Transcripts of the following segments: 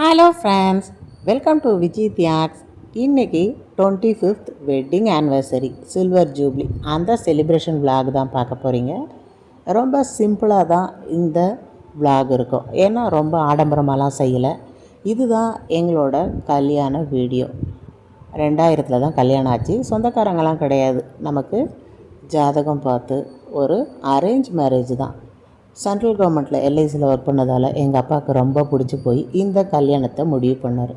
Hello friends welcome to Vijay Thiyags இன்னைக்கு twenty fifth wedding anniversary silver jubilee அந்த celebration vlog தான் பார்க்க போகிறீங்க ரொம்ப சிம்பிளாக தான் இந்த vlog இருக்கும். ஏன்னா ரொம்ப ஆடம்பரமாலாம் செய்யலை. இதுதான் எங்களோட கல்யாண வீடியோ ரெண்டாயிரத்தில் தான் கல்யாணம் ஆச்சு. சொந்தக்காரங்களாம் கிடையாது. நமக்கு ஜாதகம் பார்த்து ஒரு அரேஞ்ச் மேரேஜ் தான். சென்ட்ரல் கவர்மெண்ட்டில் எல்ஐசியில் ஒர்க் பண்ணதால் எங்கள் அப்பாவுக்கு ரொம்ப பிடிச்சி போய் இந்த கல்யாணத்தை முடிவு பண்ணார்.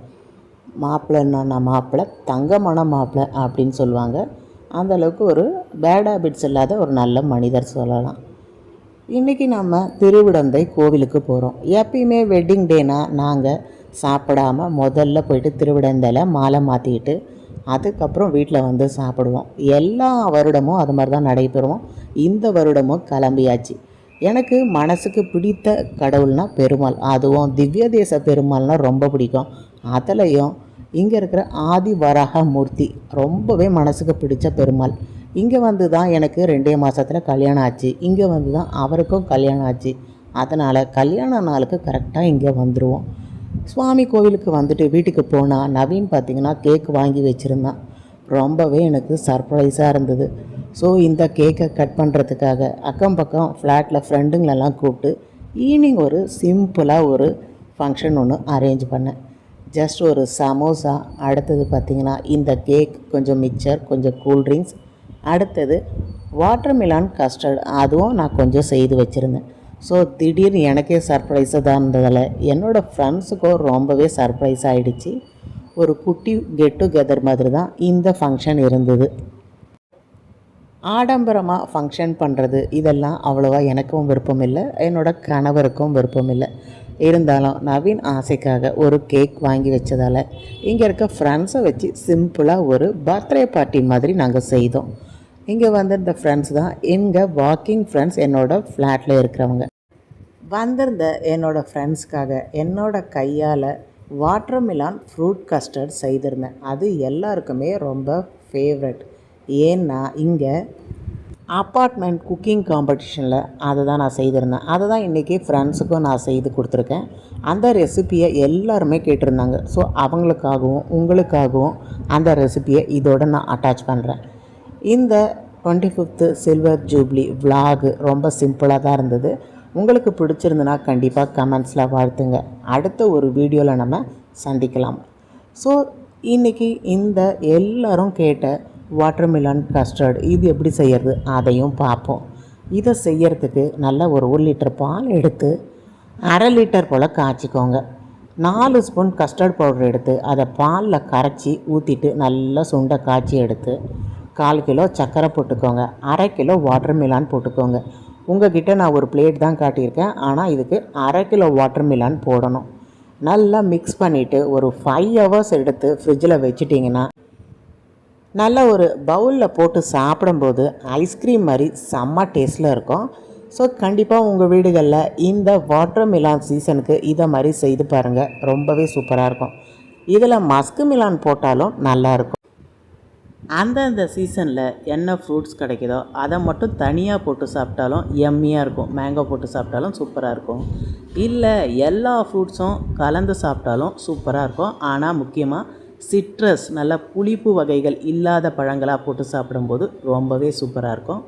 மாப்பிள்ளைன்னா நான் மாப்பிள்ளை தங்கமான மாப்பிள்ளை அப்படின்னு சொல்லுவாங்க. அந்தளவுக்கு ஒரு பேட் ஹேபிட்ஸ் இல்லாத ஒரு நல்ல மனிதர் சொல்லலாம். இன்றைக்கி நம்ம திருவிடந்தை கோவிலுக்கு போகிறோம் எப்பயுமே வெட்டிங் டேனா நாங்கள் சாப்பிடாம முதல்ல போயிட்டு திருவிடந்தையில் மாலை மாற்றிக்கிட்டு அதுக்கப்புறம் வீட்டில் வந்து சாப்பிடுவோம். எல்லா வருடமும் அது மாதிரி தான் நடைபெறுவோம் இந்த வருடமும் கிளம்பியாச்சு. எனக்கு மனசுக்கு பிடித்த கடவுள்னா பெருமாள். அதுவும் திவ்ய தேச பெருமாள்னால் ரொம்ப பிடிக்கும். அதுலேயும் இங்கே இருக்கிற ஆதி வராக மூர்த்தி ரொம்பவே மனசுக்கு பிடிச்ச பெருமாள். இங்கே வந்து தான் எனக்கு ரெண்டே மாதத்தில் கல்யாணம் ஆச்சு. இங்கே வந்து தான் அவருக்கும் கல்யாணம் ஆச்சு. அதனால் கல்யாண நாளுக்கு கரெக்டாக இங்கே வந்துடுவோம் சுவாமி கோவிலுக்கு வந்துட்டு வீட்டுக்கு போனால் நவீன் பார்த்திங்கன்னா கேக் வாங்கி வச்சுருந்தான். ரொம்பவே எனக்கு சர்ப்ரைஸாக இருந்தது. ஸோ இந்த கேக்கை கட் பண்ணுறதுக்காக அக்கம் பக்கம் ஃப்ளாட்டில் ஃப்ரெண்டுங்களெல்லாம் கூப்பிட்டு ஈவினிங் ஒரு சிம்பிளாக ஒரு ஃபங்க்ஷன் ஒன்று அரேஞ்ச் பண்ணேன். ஜஸ்ட் ஒரு சமோசா அடுத்தது பார்த்திங்கன்னா இந்த கேக் கொஞ்சம் மிக்சர் கொஞ்சம் கூல்ட்ரிங்க்ஸ் அடுத்தது வாட்டர் மிலான் கஸ்டர்ட் அதுவும் நான் கொஞ்சம் செய்து வச்சுருந்தேன். ஸோ திடீர்னு எனக்கே சர்ப்ரைஸாக தான் இருந்ததில் என்னோடய ஃப்ரெண்ட்ஸுக்கும் ரொம்பவே சர்ப்ரைஸ் ஆகிடுச்சு ஒரு குட்டி கெட் டுகெதர் மாதிரி தான் இந்த ஃபங்க்ஷன் இருந்தது. ஆடம்பரமாக ஃபங்க்ஷன் பண்ணுறது இதெல்லாம் அவ்வளோவா எனக்கும் விருப்பம் இல்லை என்னோட கணவருக்கும் விருப்பம் இல்லை. இருந்தாலும் நவீன் ஆசைக்காக ஒரு கேக் வாங்கி வச்சதால் இங்கே இருக்க ஃப்ரெண்ட்ஸை வச்சு சிம்பிளாக ஒரு பர்த்டே பார்ட்டி மாதிரி நாங்கள் செய்தோம். இங்கே வந்திருந்த ஃப்ரெண்ட்ஸ் தான் எங்கள் வாக்கிங் ஃப்ரெண்ட்ஸ் என்னோடய ஃப்ளாட்டில் இருக்கிறவங்க. வந்திருந்த என்னோடய ஃப்ரெண்ட்ஸ்க்காக என்னோட கையால் வாட்டர்மிலான் ஃப்ரூட் கஸ்டர்ட் செய்திருந்தேன். அது எல்லாருக்குமே ரொம்ப ஃபேவரட் ஏன்னா இங்கே அப்பார்ட்மெண்ட் குக்கிங் காம்படிஷனில் அதை தான் நான் செய்திருந்தேன். அதை தான் இன்றைக்கி ஃப்ரெண்ட்ஸுக்கும் நான் செய்து கொடுத்துருக்கேன். அந்த ரெசிப்பியை எல்லாருமே கேட்டிருந்தாங்க. ஸோ அவங்களுக்காகவும் உங்களுக்காகவும் அந்த ரெசிப்பியை இதோடு நான் அட்டாச் பண்ணுறேன் இந்த twenty fifth silver jubilee vlog ரொம்ப சிம்பிளாக தான் இருந்தது. உங்களுக்கு பிடிச்சிருந்துன்னா கண்டிப்பாக கமெண்ட்ஸில் வாழ்த்துங்க. அடுத்த ஒரு வீடியோவில் நம்ம சந்திக்கலாம். ஸோ இன்றைக்கி இந்த எல்லோரும் கேட்ட வாட்டர்மிலன் கஸ்டர்டு இது எப்படி செய்கிறது அதையும் பார்ப்போம். இதை செய்யறதுக்கு நல்ல ஒரு ஒரு லிட்டர் பால் எடுத்து அரை லிட்டர் போல் காய்ச்சிக்கோங்க. நாலு ஸ்பூன் கஸ்டர்ட் பவுடர் எடுத்து அதை பாலில் கரைச்சி ஊற்றிட்டு நல்லா சுண்டை காய்ச்சி எடுத்து கால் கிலோ சர்க்கரை போட்டுக்கோங்க. அரை கிலோ வாட்டர் மிலான் போட்டுக்கோங்க. உங்ககிட்ட நான் ஒரு பிளேட் தான் காட்டியிருக்கேன். ஆனால் இதுக்கு அரை கிலோ வாட்டர் மிலான் போடணும். நல்லா மிக்ஸ் பண்ணிவிட்டு ஒரு ஃபைவ் ஹவர்ஸ் எடுத்து ஃப்ரிட்ஜில் வச்சுட்டிங்கன்னா நல்ல ஒரு பவுலில் போட்டு சாப்பிடும்போது ஐஸ்கிரீம் மாதிரி செம்ம டேஸ்ட்டில் இருக்கும். ஸோ கண்டிப்பாக உங்கள் வீடுகளில் இந்த வாட்டர் மிலான் சீசனுக்கு இதை மாதிரி செய்து பாருங்கள் ரொம்பவே சூப்பராக இருக்கும். இதில் மஸ்கு மிலான் போட்டாலும் நல்லாயிருக்கும் அந்தந்த சீசனில் என்ன ஃப்ரூட்ஸ் கிடைக்குதோ அதை மட்டும் தனியாக போட்டு சாப்பிட்டாலும் எம்மியாக இருக்கும். மேங்கோ போட்டு சாப்பிட்டாலும் சூப்பராக இருக்கும். இல்லை எல்லா ஃப்ரூட்ஸும் கலந்து சாப்பிட்டாலும் சூப்பராக இருக்கும். ஆனால் முக்கியமாக சிட்ரஸ் நல்ல புளிப்பு வகைகள் இல்லாத பழங்களாக போட்டு சாப்பிடும்போது ரொம்பவே சூப்பராக இருக்கும்.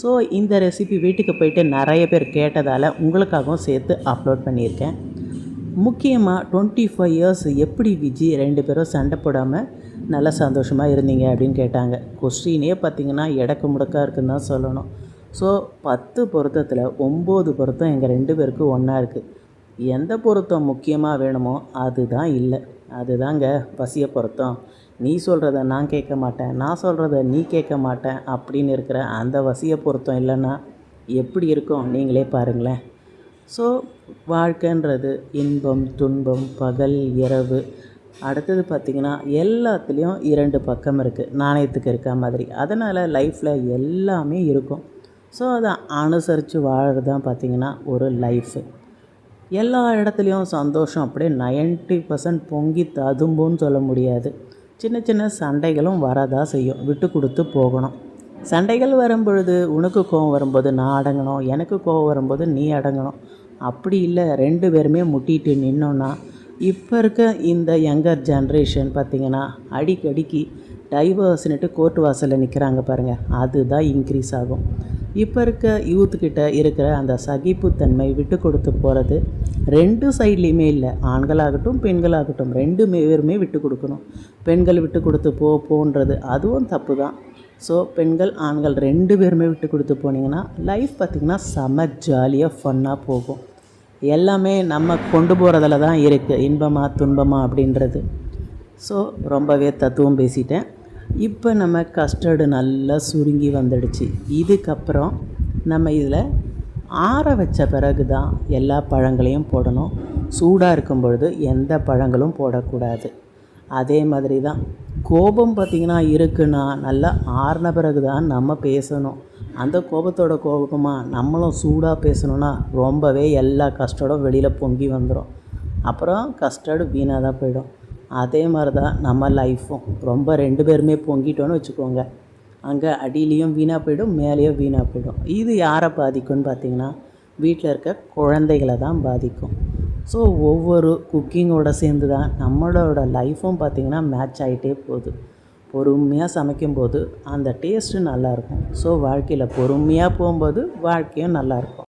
ஸோ இந்த ரெசிபி வீட்டுக்கு போயிட்டு நிறைய பேர் கேட்டதால் உங்களுக்காகவும் சேர்த்து அப்லோட் பண்ணியிருக்கேன். முக்கியமாக டுவெண்ட்டி ஃபைவ் இயர்ஸ் எப்படி விஜி ரெண்டு பேரும் சண்டை போடாமல் நல்லா சந்தோஷமாக இருந்தீங்க அப்படின்னு கேட்டாங்க. கொஸ்டினே பார்த்திங்கன்னா எடக்கு முடக்காக இருக்குன்னு தான் சொல்லணும். ஸோ பத்து பொருத்தத்தில் ஒம்பது பொருத்தம் எங்கள் ரெண்டு பேருக்கும் ஒன்றா இருக்குது எந்த பொருத்தம் முக்கியமாக வேணுமோ அதுதான் இல்லை. அதுதாங்க பசிய பொருத்தம். நீ சொல்கிறத நான் கேட்க மாட்டேன். நான் சொல்கிறத நீ கேட்க மாட்டேன் அப்படின்னு இருக்கிற அந்த வசிய பொருத்தம் இல்லைன்னா எப்படி இருக்கும்? நீங்களே பாருங்களேன். ஸோ வாழ்க்கைன்றது இன்பம் துன்பம் பகல் இரவு. அடுத்தது பார்த்திங்கன்னா எல்லாத்துலேயும் இரண்டு பக்கம் இருக்குது நாணயத்துக்கு இருக்க மாதிரி. அதனால் லைஃப்பில் எல்லாமே இருக்கும். ஸோ அதை அனுசரித்து வாழறது தான் பார்த்திங்கன்னா ஒரு லைஃபு எல்லா இடத்துலையும் சந்தோஷம் அப்படியே நைன்ட்டி பர்சன்ட் பொங்கி ததும்புன்னு சொல்ல முடியாது. சின்ன சின்ன சண்டைகளும் வரதா செய்யும். விட்டு கொடுத்து போகணும். சண்டைகள் வரும்பொழுது உனக்கு கோவம் வரும்போது நான் அடங்கணும். எனக்கு கோவம் வரும்போது நீ அடங்கணும். அப்படி இல்லை ரெண்டு பேருமே முட்டிட்டு நின்னோன்னா இப்போ இருக்க இந்த யங்கர் ஜென்ரேஷன் பார்த்திங்கன்னா அடிக்கடிக்கு டைவர்ஸ்னுட்டு கோர்ட் வாசலில் நிற்கிறாங்க பாருங்கள் அதுதான் இன்க்ரீஸ் ஆகும். இப்போ இருக்க யூத்துக்கிட்ட இருக்கிற அந்த சகிப்புத்தன்மை விட்டு கொடுத்து போகிறது ரெண்டு சைட்லேயுமே இல்லை. ஆண்களாகட்டும் பெண்களாகட்டும் ரெண்டு பேருமே விட்டு கொடுக்கணும். பெண்கள் விட்டு கொடுத்து போ போன்றது அதுவும் தப்பு தான் ஸோ பெண்கள் ஆண்கள் ரெண்டு பேருமே விட்டு கொடுத்து போனீங்கன்னா லைஃப் பார்த்திங்கன்னா செம ஜாலியாக ஃபன்னாக போகும். எல்லாமே நம்ம கொண்டு போகிறதுல தான் இருக்குது இன்பமா துன்பமா அப்படின்றது. ஸோ ரொம்பவே தத்துவம் பேசிட்டேன். இப்போ நம்ம கஸ்டர்டு நல்லா சுருங்கி வந்துடுச்சு. இதுக்கப்புறம் நம்ம இதில் ஆற வச்ச பிறகு தான் எல்லா பழங்களையும் போடணும். சூடாக இருக்கும் பொழுது எந்த பழங்களும் போடக்கூடாது. அதே மாதிரி தான் கோபம் பார்த்திங்கன்னா இருக்குன்னா நல்லா ஆறின பிறகு தான் நம்ம பேசணும். அந்த கோபத்தோட கோபமாக நம்மளும் சூடாக பேசணுன்னா ரொம்பவே எல்லா கஸ்டர்டும் வெளியில் பொங்கி வந்துடும் அப்புறம் கஸ்டர்டு வீணாக தான் போயிடும். அதே மாதிரி தான் நம்ம லைஃப்பும் ரொம்ப ரெண்டு பேருமே பொங்கிட்டோன்னு வச்சுக்கோங்க. அங்கே அடியிலையும் வீணாக போயிடும் மேலேயும் வீணாக போயிடும். இது யாரை பாதிக்கும்னு பார்த்திங்கன்னா வீட்டில் இருக்க குழந்தைகளை தான் பாதிக்கும். ஸோ ஒவ்வொரு குக்கிங்கோட சேர்ந்து தான் நம்மளோட லைஃப்பும் பார்த்திங்கன்னா மேட்ச் ஆகிட்டே போகுது. பொறுமையாக சமைக்கும்போது அந்த டேஸ்ட்டு நல்லாயிருக்கும். ஸோ வாழ்க்கையில் பொறுமையாக போகும்போது வாழ்க்கையும் நல்லாயிருக்கும்.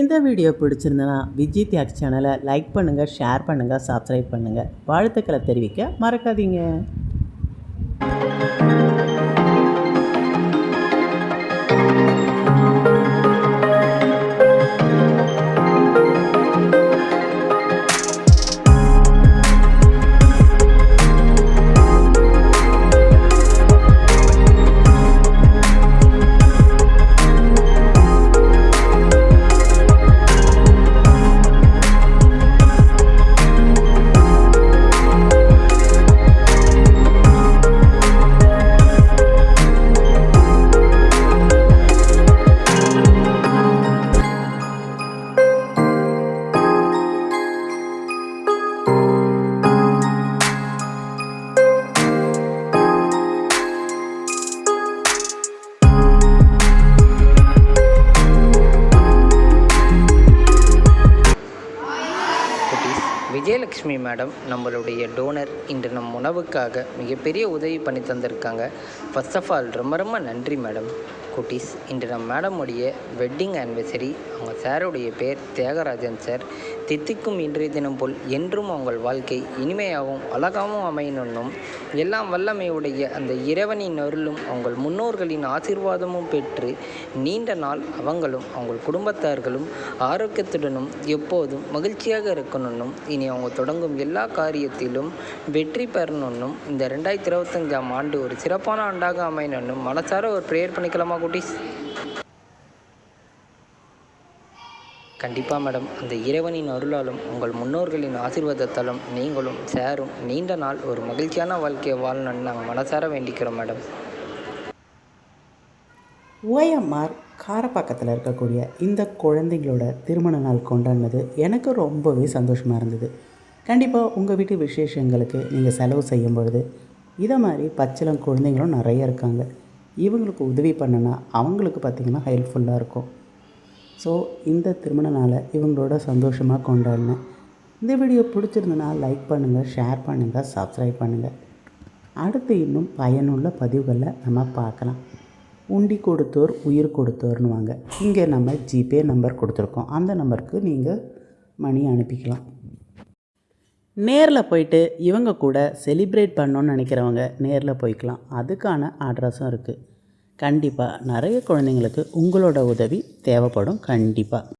இந்த வீடியோ பிடிச்சிருந்தனா விஜய் தியாக் சேனலை லைக் பண்ணுங்கள் ஷேர் பண்ணுங்கள் சப்ஸ்கிரைப் பண்ணுங்கள் வாழ்த்துக்களை தெரிவிக்க மறக்காதீங்க. விஜயலக்ஷ்மி மேடம் நம்மளுடைய டோனர் இன்று நம் உணவுக்காக மிகப்பெரிய உதவி பண்ணி தந்திருக்காங்க. ஃபர்ஸ்ட் ஆஃப் ஆல் ரொம்ப ரொம்ப நன்றி மேடம். குட்டீஸ். இன்று நம் மேடமுடைய வெட்டிங் ஆனிவர்சரி அவங்க சாருடைய பேர் தியாகராஜன் சார். தித்திக்கும் இன்றைய தினம் போல் என்றும் உங்கள் வாழ்க்கை இனிமையாகவும் அழகாகவும் அமையணும்னும் எல்லாம் வல்லமையுடைய அந்த இறைவனின் அருளும் உங்கள் முன்னோர்களின் ஆசீர்வாதமும் பெற்று நீண்ட நாள் அவங்களும் அவங்க குடும்பத்தார்களும் ஆரோக்கியத்துடனும் எப்போதும் மகிழ்ச்சியாக இருக்கணும்னும் இனி அவங்க தொடங்கும் எல்லா காரியத்திலும் வெற்றி பெறணும்னும் இந்த ரெண்டாயிரத்தி இருபத்தஞ்சாம் ஆண்டு ஒரு சிறப்பான ஆண்டாக அமையணும்னும் மனசார ஒரு ப்ரேயர் பண்ணிக்கலாமா குட்டீஸ் கண்டிப்பாக மேடம். அந்த இறைவனின் அருளாலும் உங்கள் முன்னோர்களின் ஆசீர்வாதத்தாலும் நீங்களும் சேரும் நீண்ட நாள் ஒரு மகிழ்ச்சியான வாழ்க்கையை வாழணும்னு நாங்கள் மனசார வேண்டிக்கிறோம் மேடம். ஓஎம்ஆர் காரப்பாக்கத்தில் இருக்கக்கூடிய இந்த குழந்தைங்களோட திருமண நாள் கொண்டாடினது எனக்கு ரொம்பவே சந்தோஷமாக இருந்தது. கண்டிப்பாக உங்கள் வீட்டு விசேஷங்களுக்கு நீங்கள் செலவு செய்யும் பொழுது இதை மாதிரி பச்சளம் குழந்தைங்களும் நிறைய இருக்காங்க. இவங்களுக்கு உதவி பண்ணுனா அவங்களுக்கு பார்த்திங்கன்னா ஹெல்ப்ஃபுல்லாக இருக்கும். ஸோ இந்த திருமண நாளை இவங்களோட சந்தோஷமாக கொண்டாடினேன். இந்த வீடியோ பிடிச்சிருந்தனா லைக் பண்ணுங்கள் ஷேர் பண்ணுங்கள் சப்ஸ்கிரைப் பண்ணுங்கள் அடுத்து இன்னும் பயனுள்ள பதிவுகளை நம்ம பார்க்கலாம். உண்டி கொடுத்தோர் உயிர் கொடுத்தோர்னு வாங்க இங்கே நம்ம ஜிபே நம்பர் கொடுத்துருக்கோம். அந்த நம்பருக்கு நீங்கள் மணி அனுப்பிக்கலாம். நேரில் போயிட்டு இவங்க கூட செலிப்ரேட் பண்ணணுன்னு நினைக்கிறவங்க நேரில் போய்க்கலாம். அதுக்கான அட்ரஸும் இருக்குது கண்டிப்பாக நிறைய குழந்தைங்களுக்கு உங்களோட உதவி தேவைப்படும். கண்டிப்பாக